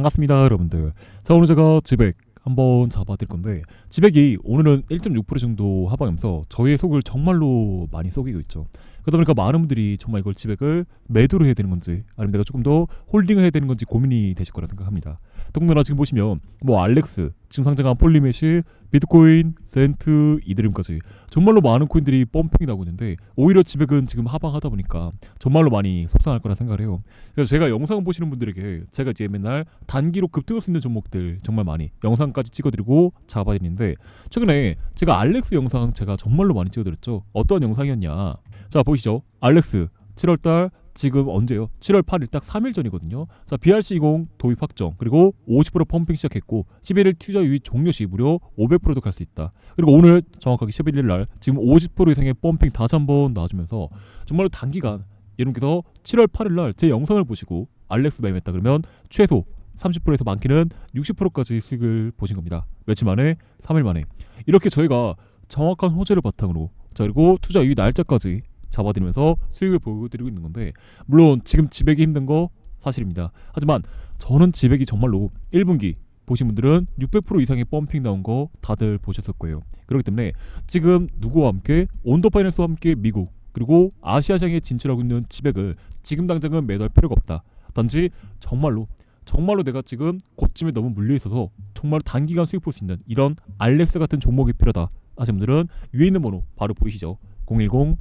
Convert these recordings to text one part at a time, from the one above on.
반갑습니다 여러분들. 자 오늘 제가 지백 한번 잡아드릴 건데 지백이 오늘은 1.6% 정도 하방하면서 저희의 속을 정말로 많이 속이고 있죠. 그러다 보니까 많은 분들이 정말 이걸 지백을 매도를 해야 되는 건지 아니면 내가 조금 더 홀딩을 해야 되는 건지 고민이 되실 거라 생각합니다 더군다나 지금 보시면 뭐 알렉스 지금 상장한 폴리메시 비트코인 센트 이드림까지 정말로 많은 코인들이 펌핑이 나고 있는데 오히려 지백은 지금 하방하다 보니까 정말로 많이 속상할 거라 생각을 해요. 그래서 제가 영상 보시는 분들에게 제가 이제 맨날 단기로 급등할 수 있는 종목들 정말 많이 영상까지 찍어드리고 잡아드리는데 최근에 제가 알렉스 영상 제가 정말로 많이 찍어드렸죠. 어떤 영상이었냐. 자 보시죠? 알렉스 7월달 지금 언제요? 7월 8일 딱 3일 전이거든요. 자, BRC20 도입 확정 그리고 50% 펌핑 시작했고 11일 투자 유입 종료 시 무려 500%도 갈 수 있다. 그리고 오늘 정확하게 11일 날 지금 50% 이상의 펌핑 다시 한번 나와주면서 정말로 단기간 여러분께서 7월 8일 날 제 영상을 보시고 알렉스 매매했다 그러면 최소 30%에서 많게는 60%까지 수익을 보신 겁니다. 며칠 만에 3일 만에 이렇게 저희가 정확한 호재를 바탕으로 자 그리고 투자 유입 날짜까지 잡아드리면서 수익을 보여드리고 있는 건데 물론 지금 지배기 힘든 거 사실입니다. 하지만 저는 지배기 정말로 1분기 보신 분들은 600% 이상의 펌핑 나온 거 다들 보셨을 거예요. 그렇기 때문에 지금 누구와 함께 온더 파이낸스와 함께 미국 그리고 아시아 시장에 진출하고 있는 지백을 지금 당장은 매도할 필요가 없다. 단지 정말로 정말로 내가 지금 고점에 너무 물려 있어서 정말 단기간 수익 볼 수 있는 이런 알렉스 같은 종목이 필요하다 하시는 분들은 위에 있는 번호 바로 보이시죠? 010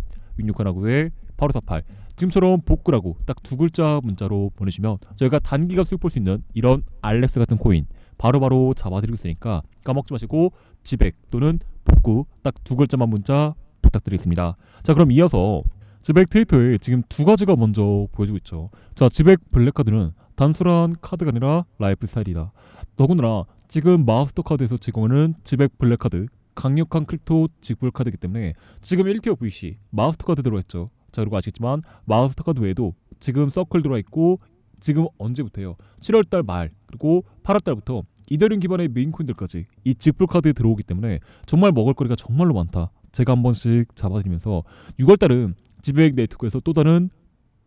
6619에 바로 48 지금처럼 복구라고 딱 두 글자 문자로 보내시면 저희가 단기간 수익 볼 수 있는 이런 알렉스 같은 코인 바로 바로 잡아드리고 있으니까 까먹지 마시고 지백 또는 복구 딱 두 글자만 문자 부탁드리겠습니다. 자 그럼 이어서 지백 데이터에 지금 두 가지가 먼저 보여지고 있죠. 자 지백 블랙카드는 단순한 카드가 아니라 라이프 스타일이다. 더군다나 지금 마스터 카드에서 제공하는 지백 블랙카드 강력한 크립토 직불 카드이기 때문에 지금 1티어 VC 마스터카드 들어왔죠. 자 그리고 아시겠지만 마스터카드 외에도 지금 서클 들어와 있고 지금 언제부터요? 7월달 말 그리고 8월달부터 이더리움 기반의 메인코인들까지 이 직불 카드에 들어오기 때문에 정말 먹을거리가 정말로 많다. 제가 한 번씩 잡아드리면서 6월달은 지백 네트워크에서 또 다른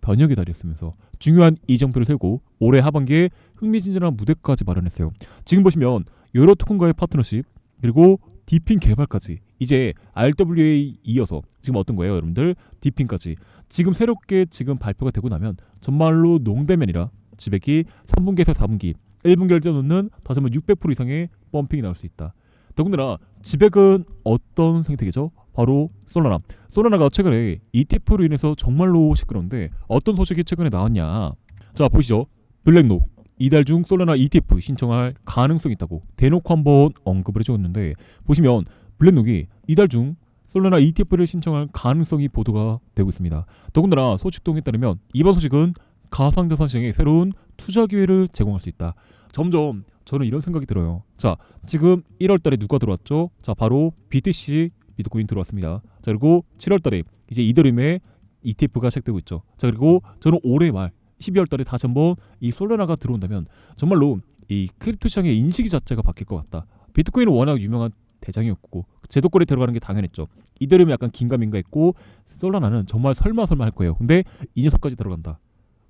변혁의 달이었으면서 중요한 이정표를 세우고 올해 하반기에 흥미진진한 무대까지 마련했어요. 지금 보시면 여러 토큰과의 파트너십 그리고 디핀 개발까지 이제 RWA 이어서 지금 어떤 거예요, 여러분들? 디핀까지 지금 새롭게 지금 발표가 되고 나면 정말로 농대면이라 지백이 3분기에서 4분기 1분기를 뛰어넘는 다시 한번 600% 이상의 펌핑이 나올 수 있다. 더군다나 지백은 어떤 생태계죠? 바로 솔라나. 솔라나가 최근에 ETF로 인해서 정말로 시끄러운데 어떤 소식이 최근에 나왔냐? 자 보시죠. 블랙록 이달 중 솔라나 ETF 신청할 가능성이 있다고 대놓고 한번 언급을 해주었는데 보시면 블랙록이 이달 중 솔라나 ETF를 신청할 가능성이 보도가 되고 있습니다. 더군다나 소식통에 따르면 이번 소식은 가상자산 시장에 새로운 투자 기회를 제공할 수 있다. 점점 저는 이런 생각이 들어요. 자, 지금 1월 달에 누가 들어왔죠? 자, 바로 BTC 비트코인 들어왔습니다. 자, 그리고 7월 달에 이제 이더리움의 ETF가 시작되고 있죠. 자, 그리고 저는 올해 말 12월 달에 다시 한번 이 솔라나가 들어온다면 정말로 이 크립토 시장의 인식 자체가 바뀔 것 같다. 비트코인은 워낙 유명한 대장이었고 제도권에 들어가는 게 당연했죠. 이더리움이 약간 긴가민가 했고 솔라나는 정말 설마 설마 할 거예요. 근데 이 녀석까지 들어간다.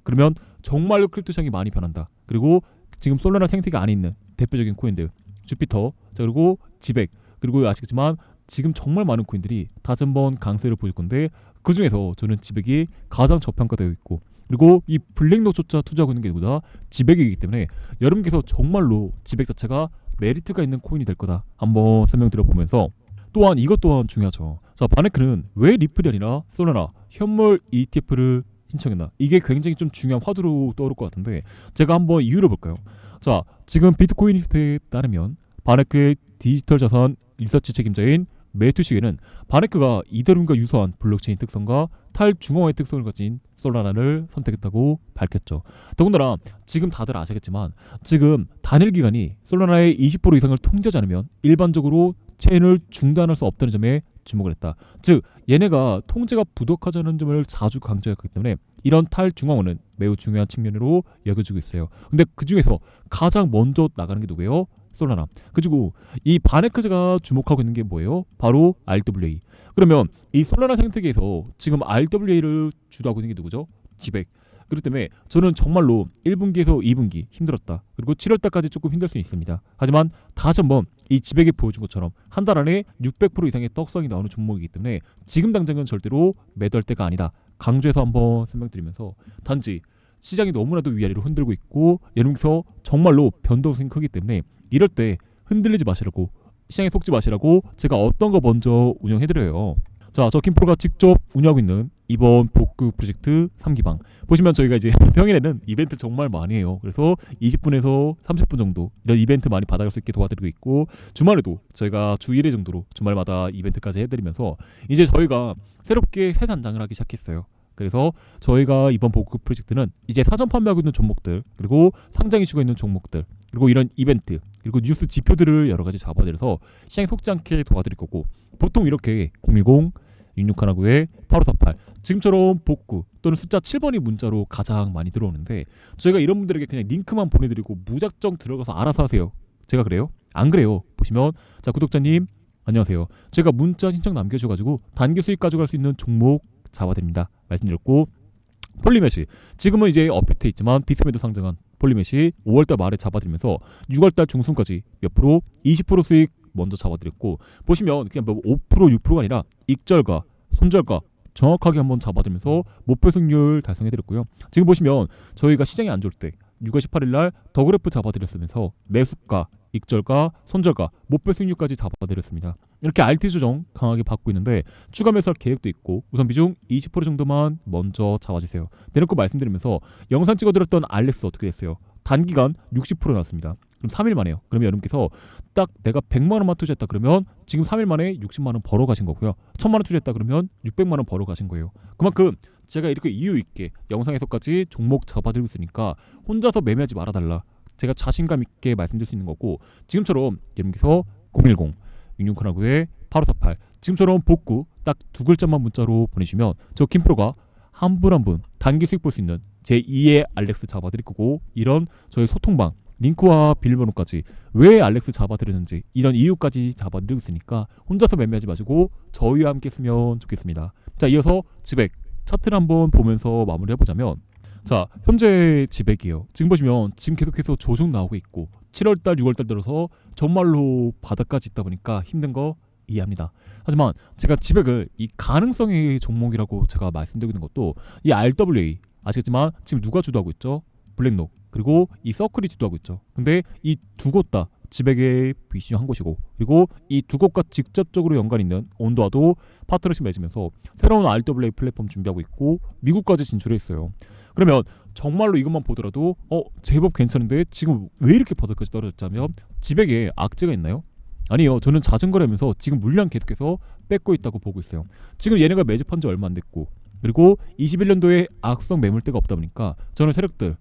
그러면 정말로 크립토 시장이 많이 변한다. 그리고 지금 솔라나 생태계 안에 있는 대표적인 코인들 주피터 자 그리고 지백 그리고 아시겠지만 지금 정말 많은 코인들이 다시 한번 강세를 보일 건데 그 중에서 저는 지백이 가장 저평가되어 있고 그리고 이 블랙록조차 투자하고 있는 게 누구다 지백이기 때문에 여러분께서 정말로 지백 자체가 메리트가 있는 코인이 될 거다 한번 설명드려보면서 또한 이것 또한 중요하죠. 자 바네크는 왜 리플이 아니라 솔라나 현물 ETF를 신청했나 이게 굉장히 좀 중요한 화두로 떠오를 것 같은데 제가 한번 이유를 볼까요? 자 지금 비트코인 리스트에 따르면 바네크의 디지털 자산 리서치 책임자인 매투식에는 바네크가 이더리움과 유사한 블록체인 특성과 탈중앙화의 특성을 가진 솔라나를 선택했다고 밝혔죠. 더군다나 지금 다들 아시겠지만 지금 단일 기간이 솔라나의 20% 이상을 통제하지 않으면 일반적으로 체인을 중단할 수 없다는 점에 주목을 했다. 즉 얘네가 통제가 부족하다는 점을 자주 강조했기 때문에 이런 탈중앙화는 매우 중요한 측면으로 여겨지고 있어요. 근데 그 중에서 가장 먼저 나가는 게 누구예요? 솔라나. 그리고 이 바네크즈가 주목하고 있는 게 뭐예요? 바로 RWA. 그러면 이 솔라나 생태계에서 지금 RWA를 주도하고 있는 게 누구죠? 지백. 그렇기 때문에 저는 정말로 1분기에서 2분기 힘들었다. 그리고 7월달까지 조금 힘들 수 있습니다. 하지만 다시 한번 이 지백이 보여준 것처럼 한 달 안에 600% 이상의 떡성이 나오는 종목이기 때문에 지금 당장은 절대로 매도할 때가 아니다. 강조해서 한번 설명드리면서 단지 시장이 너무나도 위아래로 흔들고 있고 여러분께서 정말로 변동성이 크기 때문에 이럴 때 흔들리지 마시라고 시장에 속지 마시라고 제가 어떤 거 먼저 운영해드려요. 자, 저 김프로가 직접 운영하고 있는 이번 복구 프로젝트 3기방 보시면 저희가 이제 평일에는 이벤트 정말 많이 해요. 그래서 20분에서 30분 정도 이런 이벤트 많이 받아갈 수 있게 도와드리고 있고 주말에도 저희가 주 1회 정도로 주말마다 이벤트까지 해드리면서 이제 저희가 새롭게 새 단장을 하기 시작했어요. 그래서 저희가 이번 복구 프로젝트는 이제 사전 판매하고 있는 종목들 그리고 상장 이슈가 있는 종목들 그리고 이런 이벤트 그리고 뉴스 지표들을 여러 가지 잡아들여서 시장에 속지 않게 도와드릴 거고 보통 이렇게 010 6619에 8548 지금처럼 복구 또는 숫자 7번이 문자로 가장 많이 들어오는데 저희가 이런 분들에게 그냥 링크만 보내드리고 무작정 들어가서 알아서 하세요. 제가 그래요? 안 그래요. 보시면 자 구독자님 안녕하세요. 제가 문자 신청 남겨주셔가지고 단기 수익 가져갈 수 있는 종목 잡아드립니다. 말씀드렸고 폴리메시 지금은 이제 업데이트 있지만 비스매도 상장한 폴리메시 5월달 말에 잡아드리면서 6월달 중순까지 몇 프로 20% 수익 먼저 잡아드렸고 보시면 그냥 뭐 5% 6%가 아니라 익절과 손절가 정확하게 한번 잡아드리면서 목표 승률 달성해드렸고요. 지금 보시면 저희가 시장이 안 좋을 때 6월 18일 날 더그래프 잡아드렸으면서 매수가, 익절가, 손절가, 목표 승률까지 잡아드렸습니다. 이렇게 RT 조정 강하게 받고 있는데 추가 매수할 계획도 있고 우선 비중 20% 정도만 먼저 잡아주세요. 대놓고 말씀드리면서 영상 찍어드렸던 알렉스 어떻게 됐어요? 단기간 60% 났습니다. 그럼 3일 만에요. 그러면 여러분께서 딱 내가 100만 원만 투자했다 그러면 지금 3일 만에 60만 원 벌어 가신 거고요. 1000만 원 투자했다 그러면 600만 원 벌어 가신 거예요. 그만큼 제가 이렇게 이유 있게 영상에서까지 종목 잡아들고 있으니까 혼자서 매매하지 말아달라. 제가 자신감 있게 말씀드릴 수 있는 거고 지금처럼 여러분께서 010 6619에 8548 지금처럼 복구 딱 두 글자만 문자로 보내주면 저 김프로가 한 분 한 분 단기 수익 볼 수 있는 제 2의 알렉스 잡아드릴 거고 이런 저희 소통방 링크와 비밀번호까지 왜 알렉스 잡아드리는지 이런 이유까지 잡아드리고 있으니까 혼자서 매매하지 마시고 저희와 함께 쓰면 좋겠습니다. 자 이어서 지백 차트를 한번 보면서 마무리 해보자면 자 현재 지백이에요. 지금 보시면 지금 계속해서 조정 나오고 있고 7월달 6월달 들어서 정말로 바닥까지 있다 보니까 힘든 거 이해합니다. 하지만 제가 지백을 이 가능성의 종목이라고 제가 말씀드리고 있는 것도 이 RWA 아시겠지만 지금 누가 주도하고 있죠? 블랙록 그리고 이 서클이 주도하고 있죠. 근데 이 두 곳 다 지백에 비슈한 곳이고 그리고 이 두 곳과 직접적으로 연관 있는 온도와도 파트너십 맺으면서 새로운 RWA 플랫폼 준비하고 있고 미국까지 진출했어요. 그러면 정말로 이것만 보더라도 어 제법 괜찮은데 지금 왜 이렇게 바닥까지 떨어졌자면 지백에 악재가 있나요? 아니요. 저는 자전거라면서 지금 물량 계속해서 뺏고 있다고 보고 있어요. 지금 얘네가 매집한 지 얼마 안 됐고 그리고 21년도에 악성 매물대가 없다 보니까 저는 세력들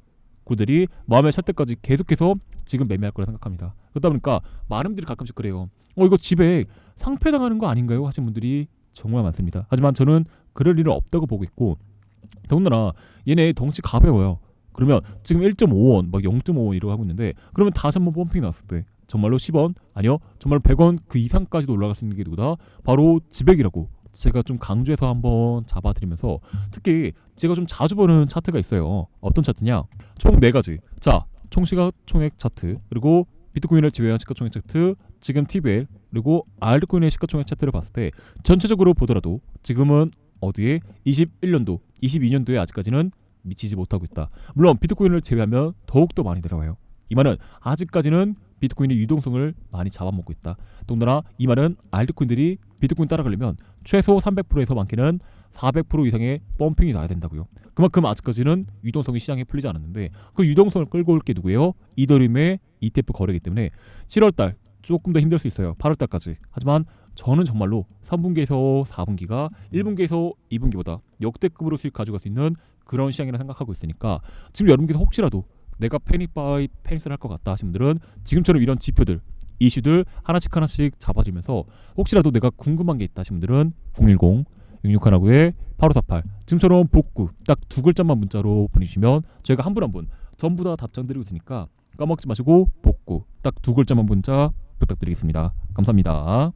그들이 마음에 찰 때까지 계속해서 지금 매매할 거라 생각합니다. 그러다 보니까 많은 분들이 가끔씩 그래요. 어 이거 집에 상패당하는 거 아닌가요? 하신 분들이 정말 많습니다. 하지만 저는 그럴 일은 없다고 보고 있고 더군다나 얘네 덩치 가벼워요. 그러면 지금 1.5원, 막 0.5원 이러고 하고 있는데 그러면 다시 한번 펌핑이 나왔을 때 정말로 10원 아니요 정말 100원 그 이상까지도 올라갈 수 있는 게 누구다? 바로 지백이라고 제가 좀 강조해서 한번 잡아드리면서 특히 제가 좀 자주 보는 차트가 있어요. 어떤 차트냐? 총 네 가지. 자, 총 시가 총액 차트 그리고 비트코인을 제외한 시가총액 차트, 지금 TBL 그리고 알트코인의 시가총액 차트를 봤을 때 전체적으로 보더라도 지금은 어디에 21년도, 22년도에 아직까지는 미치지 못하고 있다. 물론 비트코인을 제외하면 더욱 더 많이 내려와요. 이 말은 아직까지는 비트코인의 유동성을 많이 잡아먹고 있다. 동나라 이 말은 알트코인들이 비트코인 따라가려면 최소 300%에서 많게는 400% 이상의 펌핑이 나야 된다고요. 그만큼 아직까지는 유동성이 시장에 풀리지 않았는데 그 유동성을 끌고 올 게 누구예요? 이더리움의 ETF 거래이기 때문에 7월달 조금 더 힘들 수 있어요. 8월달까지. 하지만 저는 정말로 3분기에서 4분기가 1분기에서 2분기보다 역대급으로 수익 가져갈 수 있는 그런 시장이라 생각하고 있으니까 지금 여러분께서 혹시라도 내가 패닉 바이 패닉을 할 것 같다 하신 분들은 지금처럼 이런 지표들 이슈들 하나씩 하나씩 잡아주면서 혹시라도 내가 궁금한 게 있다 하신 분들은 010 6619에 8548 지금처럼 복구 딱 두 글자만 문자로 보내주시면 저희가 한 분 한분 전부 다 답장 드리고 있으니까 까먹지 마시고 복구 딱 두 글자만 문자 부탁드리겠습니다. 감사합니다.